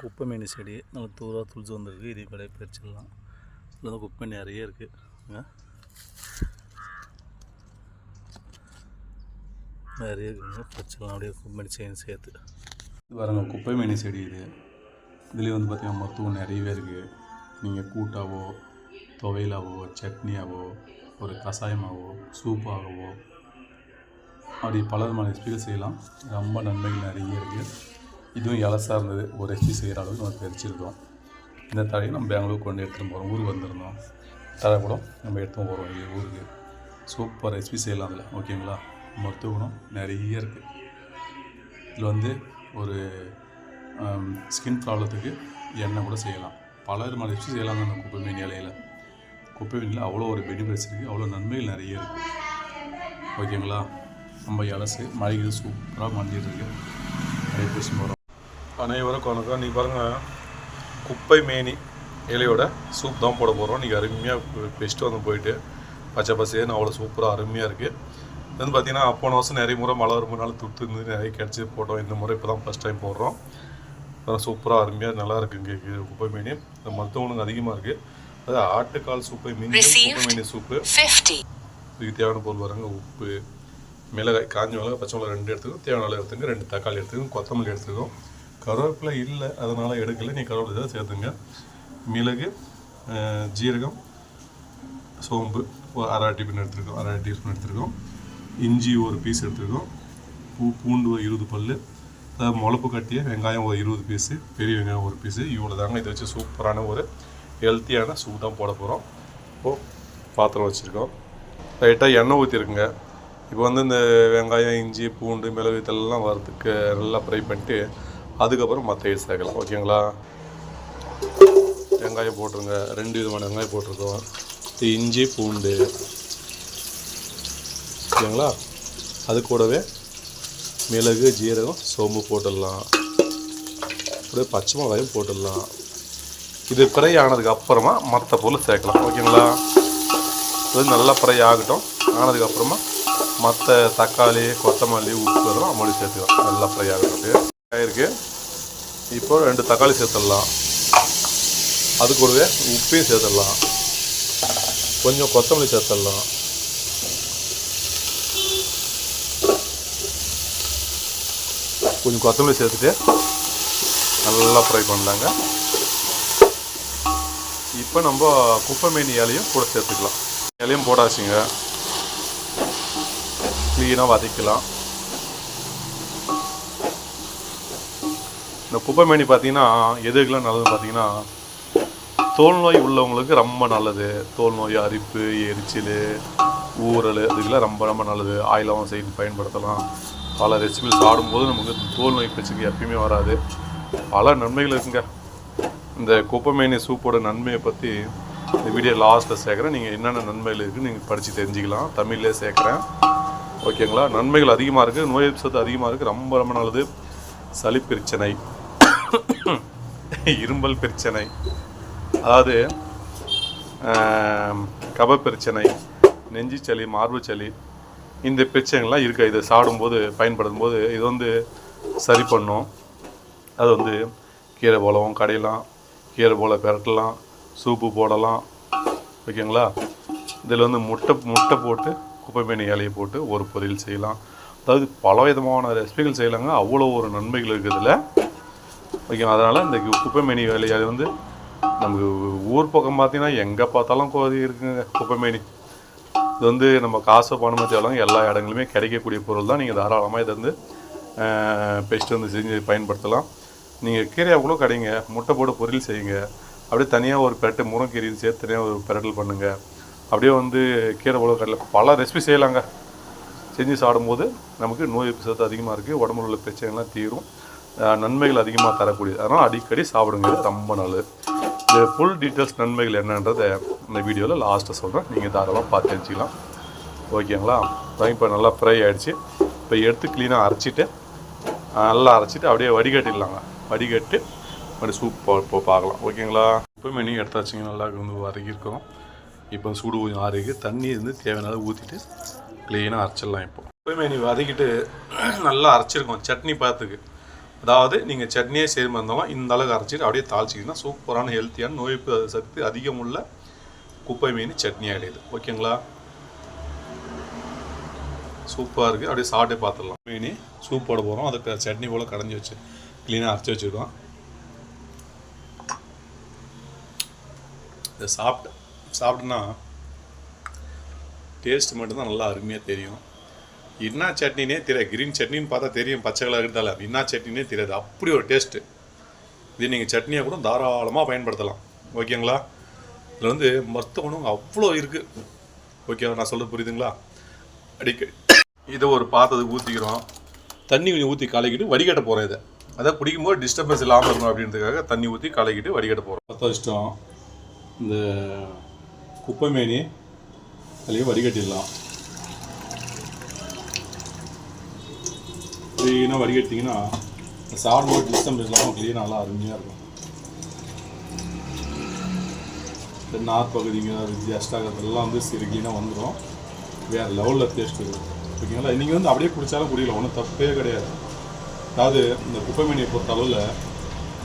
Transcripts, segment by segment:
குப்பை மீன் செடி நல்லா தூராக துளிச்சு வந்திருக்கு இது கூட பறிச்சிடலாம். இல்லை குப்பை நிறைய இருக்குது நிறைய இருக்குங்க. பறிச்சிடலாம். அப்படியே குப்பை செடியும் சேர்த்து. இது பாருங்கள் குப்பை மீன் செடி இது. இதுலேயே வந்து பார்த்திங்கன்னா மொத்தம் நிறையவே இருக்குது நீங்கள் கூட்டாவோ துவையலாவோ சட்னியாவோ ஒரு கஷாயமாகவோ சூப்பாகவோ அப்படி பல விதமான ரெசிபிகள் செய்யலாம். ரொம்ப நன்மைகள் நிறைய இருக்குது இதுவும் இலசாக இருந்தது ஒரு எச்சி செய்கிற அளவுக்கு நம்ம தெரிச்சிருக்கோம் இந்த தழையை நம்ம பெங்களூர் கொண்டு எடுத்துகிட்டு போகிறோம் ஊருக்கு வந்திருந்தோம். தழை கூட நம்ம எடுத்துன்னு போகிறோம் இங்கே ஊருக்கு. சூப்பர் ரெசிபி செய்யலாம் அதில். ஓகேங்களா மருத்துவ குணம் நிறைய இருக்குது இதில் வந்து ஒரு ஸ்கின் ப்ராப்ளத்துக்கு எண்ணெய் கூட செய்யலாம். பல விதமான ரெசிபி செய்யலாம் அந்த குப்பை மீன் இலையில். குப்பை மீனில் அவ்வளோ ஒரு பெனிஃபிட்ஸ் இருக்குது அவ்வளோ நன்மைகள் நிறைய இருக்குது ஓகேங்களா நம்ம இலசு. மழைக்கு சூப்பராக மண்டிட்டு இருக்கு. நிறைய பேசி போகிறோம் அனைவருக்கும் வணக்கம். நீ பாருங்கள் குப்பை மேனி இலையோட சூப் தான் போட போகிறோம் நீங்கள் அருமையாக பெஸ்ட்டு வந்து போயிட்டு பச்சை பசேன்னு அவ்வளோ சூப்பராக அருமையாக இருக்குது இது வந்து பார்த்தீங்கன்னா போன வருஷம் நிறைய முறை மழை வரும்போது துட்டு இருந்து நிறைய கிடச்சி போட்டோம். இந்த முறை இப்போ தான் ஃபஸ்ட் டைம் போடுறோம் சூப்பராக அருமையாக நல்லா இருக்கு இங்கே குப்பை மீன். இந்த மருத்துவ குணம் அதிகமாக இருக்குது அது ஆட்டுக்கால் சூப்பை மீன் குப்பை மீன் சூப்பு 50. இதுக்கு தேவையான பொருள் வரங்க உப்பு மிளகாய் காஞ்ச மிளகாய் பச்சை மிளகாய் ரெண்டு எடுத்துக்கோம் தேவையான அளவு எடுத்துங்க ரெண்டு தக்காளி எடுத்துக்கோங்க கொத்தமல்லி எடுத்துக்கோம் கருவேப்பிலை இல்லை அதனால் எடுக்கல. நீ கருவேப்பிலை தான் சேர்த்துங்க. மிளகு ஜீரகம் சோம்பு ஒரு அரை டிஃபன் எடுத்துருக்கோம். அரை டீஸ்பூன் எடுத்துருக்கோம். இஞ்சி ஒரு பீஸ் எடுத்துருக்கோம். பூ பூண்டு ஒரு இருபது பல் அதாவது முளப்பு கட்டிய வெங்காயம் ஒரு இருபது பீஸு பெரிய வெங்காயம் ஒரு பீஸு இவ்வளோ தாங்க இதை வச்சு சூப்பரான ஒரு ஹெல்த்தியான சூப் தான் போட போகிறோம் இப்போது பாத்திரம் வச்சுருக்கோம். லைட்டாக எண்ணெய் ஊற்றிருக்குங்க இப்போ வந்து இந்த வெங்காயம் இஞ்சி பூண்டு மிளகு இதெல்லாம் வறுத்துக்கு நல்லா ஃப்ரை பண்ணிட்டு அதுக்கப்புறம் மற்ற இது சேர்க்கலாம். ஓகேங்களா? வெங்காயம் போட்டுருங்க. ரெண்டு விதமான வெங்காயம் போட்டிருக்கோம். இஞ்சி பூண்டு. ஓகேங்களா? அது கூடவே மிளகு ஜீரகம் சோம்பு போட்டுடலாம். அப்படியே பச்சை மிளகாயும் போட்டுடலாம். இது ஃப்ரை ஆனதுக்கு அப்புறமா மற்ற பொருள் சேர்க்கலாம். ஓகேங்களா? இது நல்லா ஃப்ரை ஆகட்டும். ஆனதுக்கு அப்புறமா மற்ற தக்காளி கொத்தமல்லி உப்பு அதெல்லாம் மொழி சேர்த்துக்கலாம். நல்லா ஃப்ரை ஆகட்டும் ஆயிருக்கு. இப்போ ரெண்டு தக்காளி சேர்த்துடலாம். அது கூடவே உப்பையும் சேர்த்துடலாம். கொஞ்சம் கொத்தமல்லி சேர்த்துடலாம். கொஞ்சம் கொத்தமல்லி சேர்த்துட்டு நல்லா ஃப்ரை பண்ணலாங்க. இப்போ நம்ம குப்பை மீன் இலையும் கூட சேர்த்துக்கலாம். இலையும் போடாச்சுங்க. க்ளீனாக வதக்கலாம். இந்த குப்பைமேனி பார்த்தீங்கன்னா எதுக்கெல்லாம் நல்லது பார்த்தீங்கன்னா தோல் நோய் உள்ளவங்களுக்கு ரொம்ப நல்லது. தோல் நோய் அரிப்பு எரிச்சல் ஊறல் இதுக்கெல்லாம் ரொம்ப ரொம்ப நல்லது. ஆயிலாகவும் செய்து பயன்படுத்தலாம். பல ரெசிபிகள் சாப்பிடும்போது நமக்கு தோல் நோய் பிரச்சனை எப்பயுமே வராது. பல நன்மைகள் இருக்குங்க. இந்த குப்பைமேனி சூப்போட நன்மையை பற்றி இந்த வீடியோ லாஸ்ட்டில் சேர்க்குறேன். நீங்கள் என்னென்ன நன்மைகள் இருக்குன்னு நீங்கள் படித்து தெரிஞ்சுக்கலாம். தமிழ்லேயே சேர்க்குறேன். ஓகேங்களா? நன்மைகள் அதிகமாக இருக்குது நோய் எதிர்ப்பு சத்து அதிகமாக இருக்குது ரொம்ப ரொம்ப நல்லது. சளி பிரச்சனை. இரும்பல் பிரச்சனை. அதாவது கப பிரச்சனை நெஞ்சு சளி மார்பு சளி இந்த பிரச்சனைகள்லாம் இருக்குது இதை சாப்பிடும்போது பயன்படுத்தும் போது இது வந்து சரி பண்ணும். அது வந்து கீரை போலவும் கடையலாம் கீரை போல பெரட்டலாம் சூப்பு போடலாம். ஓகேங்களா? இதில் வந்து முட்டை முட்டை போட்டு குப்பைமேனி இலையை போட்டு ஒரு பொரியல் செய்யலாம். அதாவது பல விதமான ரெசிபிகள் செய்யலாங்க. அவ்வளோ ஒரு நன்மைகள் இருக்குது ஓகேவா? அதனால் இந்த குப்பைமேனி வேலையை வந்து நமக்கு ஊர் பக்கம் பார்த்தீங்கன்னா எங்கே பார்த்தாலும் கோதி இருக்குங்க குப்பைமேனி. இது வந்து நம்ம காசு பணமாக தேவையில்லைங்க எல்லா இடங்களுமே கிடைக்கக்கூடிய பொருள் தான். நீங்கள் தாராளமாக இதை வந்து பெஸ்ட்டு வந்து செஞ்சு பயன்படுத்தலாம். நீங்கள் கீரையாக கூட கிடைங்க முட்டை போட்டு பொரியல் செய்யுங்க. அப்படியே தனியாக ஒரு பெரட்டு முருங்கீரையும் சேர்த்து தனியாக ஒரு பெரட்டல் பண்ணுங்கள் அப்படியே வந்து கீரை போல கடலை பல ரெசிபி செய்யலாங்க. செஞ்சு சாப்பிடும்போது நமக்கு நோய் எதிர்ப்பு சத்து அதிகமாக இருக்குது உடம்புல உள்ள பிரச்சனைலாம் தீரும். நன்மைகள் அதிகமாக தரக்கூடியது. அதனால் அடிக்கடி சாப்பிடுங்கிறது ரொம்ப நல்லது. இந்த ஃபுல் டீட்டெயில்ஸ் நன்மைகள் என்னன்றதை இந்த வீடியோவில் லாஸ்ட்டாக சொல்கிறேன் நீங்கள் தாராளமாக பார்த்து தெரிஞ்சிக்கலாம். ஓகேங்களா? அதான் இப்போ நல்லா ஃப்ரை ஆகிடுச்சு இப்போ எடுத்து க்ளீனாக அரைச்சிட்டு நல்லா அரைச்சிட்டு அப்படியே வடிகட்டிடலாங்க. வடிகட்டி மறுபடியும் சூப் இப்போ பார்க்கலாம். ஓகேங்களா? இப்போ மெனி எடுத்தாச்சுங்க நல்லா வந்து வதக்கியிருக்கோம். இப்போ சூடு கொஞ்சம் ஆறிக்கு தண்ணி இருந்து தேவையான அளவு ஊற்றிட்டு க்ளீனாக அரைச்சிடலாம் இப்போ. இப்போ மெனி வதக்கிட்டு நல்லா அரைச்சிருக்கோம். சட்னி பார்த்துக்கு அதாவது நீங்கள் சட்னியே சேர்ந்து இருந்தாலும் இந்த அளவுக்கு அரைச்சிட்டு அப்படியே தாளிச்சிங்கன்னா சூப்பரான ஹெல்த்தியான நோய் சக்தி அதிகம் உள்ள குப்பை மீன் சட்னி ஆகிடுது ஓகேங்களா? சூப்பராக இருக்குது அப்படியே சாப்பிட்டே பார்த்துடலாம். மீன் சூப் போட போகிறோம் அதுக்கு சட்னி போல் கடைஞ்சி வச்சு க்ளீனாக அரைச்சி வச்சுருக்கோம். இதை சாப்பிட்டு சாப்பிட்டுனா டேஸ்ட் மட்டும்தான் நல்லா அருமையாக தெரியும். என்ன சட்னினே தெரியாது. கிரீன் சட்னின்னு பார்த்தா தெரியும் பச்சை கலர் இருந்தால. என்ன சட்னினே தெரியாது. அப்படி ஒரு டேஸ்ட்டு இது நீங்கள் சட்னியாக கூட தாராளமாக பயன்படுத்தலாம். ஓகேங்களா? இதில் வந்து மருத்துவ குணம் அவ்வளோ இருக்குது ஓகே நான் சொல்ல புரியுதுங்களா? அடிக்கடி. இதை ஒரு பாத்திரத்துக்கு ஊற்றிக்கிறோம் தண்ணி கொஞ்சம் ஊற்றி கலக்கிட்டு வடிகட்ட போகிறேன் இதை. அதான் குடிக்கும்போது டிஸ்டர்பன்ஸ் இல்லாமல் இருக்கணும் அப்படின்றதுக்காக தண்ணி ஊற்றி கலக்கிட்டு வடிகட்ட போகிறோம் பற்ற இஷ்டம் இந்த குப்பைமேனி அதுலேயும் வடிகட்டிடலாம். க்ளீனாக வடிகட்டிங்கன்னா சாப்பிடும்போது டிஸ்டர்பன்ஸ் இல்லாமல் க்ளீனாக நல்லா அருமையாக இருக்கும். இந்த நார் பகுதிங்க ஆகிறதெல்லாம் வந்து சரி க்ளீனாக வந்துடும் வேறு லெவலில் டேஸ்ட் இருக்குது ஓகேங்களா? நீங்கள் வந்து அப்படியே குடித்தாலும் குடிக்கல ஒன்றும் தப்பே கிடையாது. அதாவது இந்த குப்பை மீனியை பொறுத்த அளவில்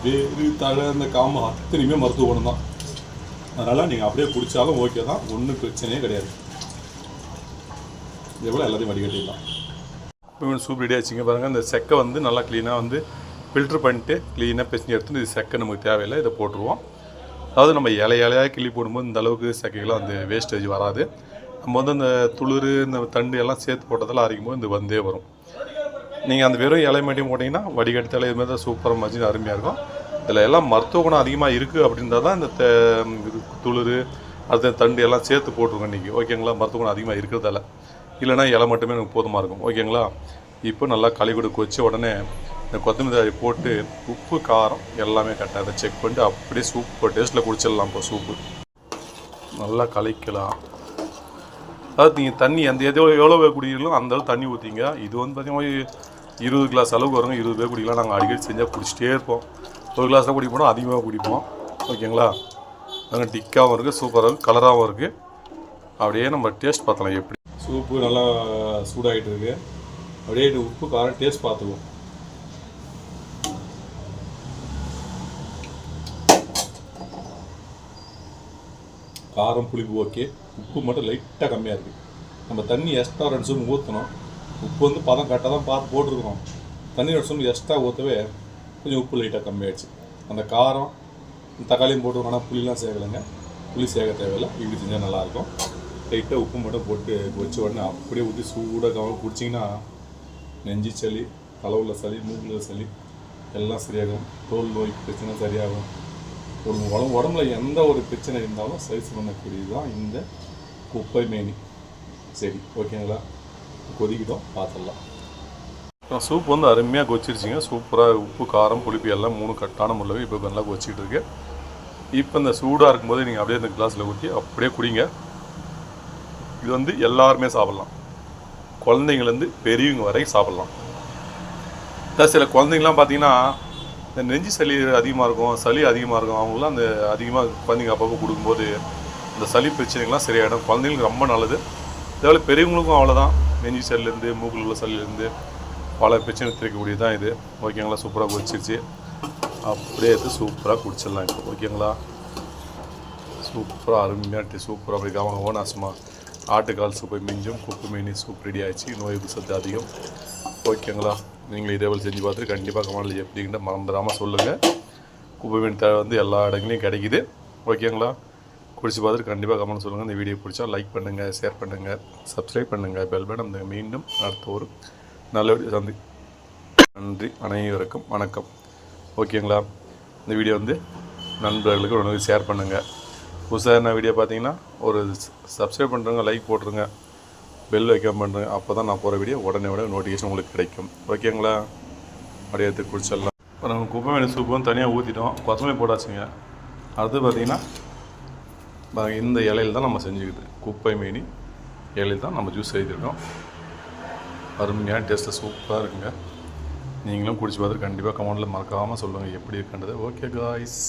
வேறு தலை காம அத்தனையுமே மருத்துவ குணம் தான். அதனால் நீங்கள் அப்படியே குடித்தாலும் ஓகே தான். ஒன்றும் பிரச்சனையே கிடையாது. இதே போல் எல்லாத்தையும் வடிகட்டிடலாம். இப்போ சூப் ரெடி ஆச்சுங்க பாருங்கள் இந்த செக்கை வந்து நல்லா க்ளீனாக வந்து ஃபில்ட்ரு பண்ணிட்டு க்ளீனாக பிசைஞ்சு எடுத்துட்டு இது செக்கை நமக்கு தேவையில்லை இதை போட்டுருவோம். அதாவது நம்ம இலை இலையாக கிள்ளி போடும்போது இந்த அளவுக்கு செக்கைகள்லாம் அந்த வேஸ்டேஜ் வராது. நம்ம வந்து அந்த துளிர் இந்த தண்டு எல்லாம் சேர்த்து போட்டதெல்லாம் அரைக்கும்போது போது வந்தே வரும். நீங்கள் அந்த வெறும் இலை மட்டும் போட்டிங்கன்னா வடிகட்டி இது மாதிரி தான் சூப்பராக மஜின் அருமையாக இருக்கும். இதில் எல்லாம் மருத்துவ குணம் அதிகமாக இருக்குது அப்படின்றத தான் இந்த இது துளிர் அடுத்த தண்டு எல்லாம் சேர்த்து போட்டிருக்கோம் இன்றைக்கி ஓகேங்களா? மருத்துவ குணம் அதிகமாக இருக்கிறதால. இல்லைன்னா இலை மட்டுமே எனக்கு போதுமாக இருக்கும். ஓகேங்களா? இப்போ நல்லா களி கொடுக்க வச்சு உடனே இந்த கொத்தமல்லி போட்டு உப்பு காரம் எல்லாமே கரெக்டாக அதை செக் பண்ணிட்டு அப்படியே சூப்பர் டேஸ்ட்டில் குடிச்சிடலாம் இப்போ சூப்பு நல்லா கலைக்கலாம். அதாவது நீங்கள் தண்ணி அந்த எதோ எவ்வளோ பேர் குடிக்கிறீங்களோ அந்த அளவு தண்ணி ஊற்றிங்க இது வந்து பார்த்தீங்கன்னா இருபது கிளாஸ் அளவுக்கு வருங்க. இருபது பேர் குடிக்கலாம். நாங்கள் அடிக்கடி செஞ்சால் குடிச்சிட்டே இருப்போம். ஒரு கிளாஸ் தான் குடிக்க போனால் அதிகமாக குடிப்போம். ஓகேங்களா? நாங்கள் டிக்காகவும் இருக்குது சூப்பராக இருக்குது கலராகவும் இருக்குது அப்படியே நம்ம டேஸ்ட் பார்த்தலாம் எப்படி சூப்பு நல்லா சூடாகிட்டு இருக்கு. அப்படியே உப்பு காரம் டேஸ்ட் பார்த்துக்குவோம். காரம் புளிப்பு ஓகே உப்பு மட்டும் லைட்டாக கம்மியாக இருக்குது நம்ம தண்ணி எக்ஸ்ட்ரா ரெண்டு சூம் ஊற்றணும் உப்பு வந்து பதம் கரெக்டாக தான் பார்த்து போட்டிருக்கிறோம் தண்ணி ரெண்டு சூம் எக்ஸ்ட்ரா ஊற்றவே கொஞ்சம் உப்பு லைட்டாக கம்மியாயிடுச்சு. அந்த காரம் தக்காளியும் போட்டு ஆனால் புளிலாம் சேர்க்கலைங்க புளி சேர்க்க தேவையில்லை. இப்படி செஞ்சால் நல்லாயிருக்கும் லைட்டாக உப்பு மட்டும் போட்டு வச்ச உடனே அப்படியே ஊற்றி சூடாக கவனம் குடிச்சிங்கன்னா நெஞ்சு சளி தலைவில் சளி மூக்கில் சளி எல்லாம் சரியாகும். தோல் நோய் பிரச்சனை சரியாகும். ஒரு உடம்பு உடம்புல எந்த ஒரு பிரச்சனை இருந்தாலும் சரி பண்ணக்கூடியது தான் இந்த குப்பை மேனி. சரி ஓகேங்களா? கொதிக்கிட்டோம் பார்த்துடலாம் சூப் வந்து அருமையாக கொச்சிருச்சிங்க சூப்பராக உப்பு காரம் புளிப்பு எல்லாம் மூணு கட்டான முறையில் இப்போ நல்லா கொச்சிக்கிட்டு இருக்கு. இப்போ இந்த சூடாக இருக்கும்போது நீங்கள் அப்படியே இந்த கிளாஸில் ஊற்றி அப்படியே குடிங்க. இது வந்து எல்லாருமே சாப்பிட்லாம். குழந்தைங்கலேருந்து பெரியவங்க வரை சாப்பிட்லாம். அதான் சில குழந்தைங்களாம் பார்த்தீங்கன்னா இந்த நெஞ்சு சளி அதிகமாக இருக்கும் சளி அதிகமாக இருக்கும். அவங்களாம் அந்த அதிகமாக குழந்தைங்க அப்பப்போ கொடுக்கும்போது இந்த சளி பிரச்சனைகள்லாம் சரியாயிடும். குழந்தைங்களுக்கு ரொம்ப நல்லது. இதேபோல் பெரியவங்களுக்கும் அவ்வளோதான் நெஞ்சு சளிலேருந்து மூக்கில் உள்ள சளிலேருந்து பல பிரச்சனை தெரிவிக்கக்கூடியது தான் இது ஓகேங்களா சூப்பராக குடிச்சிருச்சு. அப்படியே எடுத்து சூப்பராக குடிச்சிடலாம் இப்போ. ஓகேங்களா சூப்பராக அருமையாக சூப்பராக அப்படி கவனம் ஓனாசமாக ஆட்டுக்கால் சூப்பை மிஞ்சும் குப்பு மீனி சூப் ரெடி ஆயிடுச்சு நோய் எதிர்ப்பு சத்து அதிகம் ஓகேங்களா நீங்கள் இதேபோல் செஞ்சு பார்த்துட்டு கண்டிப்பாக கமெண்ட்டில் எப்படிங்கிட்ட மறந்துடாமல் சொல்லுங்கள் குப்பை மீன் தேவை வந்து எல்லா இடங்களையும் கிடைக்குது ஓகேங்களா குடிச்சு பார்த்துட்டு கண்டிப்பாக கமெண்ட் சொல்லுங்கள் இந்த வீடியோ பிடிச்சா லைக் பண்ணுங்கள் ஷேர் பண்ணுங்கள் சப்ஸ்கிரைப் பண்ணுங்கள் பெல் பட்டன் மீண்டும் அடுத்த ஒரு நல்ல சந்தி நன்றி அனைவருக்கும் வணக்கம் ஓகேங்களா இந்த வீடியோ வந்து நண்பர்களுக்கு உடனே ஷேர் பண்ணுங்கள் புதுசாக என்ன வீடியோ பார்த்தீங்கன்னா ஒரு சப்ஸ்கிரைப் பண்ணுறவங்க லைக் போட்டுருங்க. பெல் வைக்காம பண்ணுறேன் அப்போ தான் நான் போகிற வீடியோ உடனே உடனே நோட்டிஃபிகேஷன் உங்களுக்கு கிடைக்கும். ஓகேங்களா அப்படியே எடுத்து குடிச்சிடலாம். இப்போ நம்ம குப்பை மேலே சூப்பு வந்து தனியாக ஊற்றிட்டோம் கொத்தமல்லி போட்டாச்சுங்க. அடுத்து பார்த்தீங்கன்னா இந்த இலையில் தான் நம்ம செஞ்சுக்கிட்டு குப்பை மீனி இலையில் தான் நம்ம ஜூஸ் செய்திருக்கோம் அருமையான டேஸ்ட்டில் சூப்பராக இருக்குங்க. நீங்களும் குடிச்சு பார்த்துட்டு கண்டிப்பாக கமெண்டில் மறக்காமல் சொல்லுங்கள் எப்படி இருக்குன்றது. Okay guys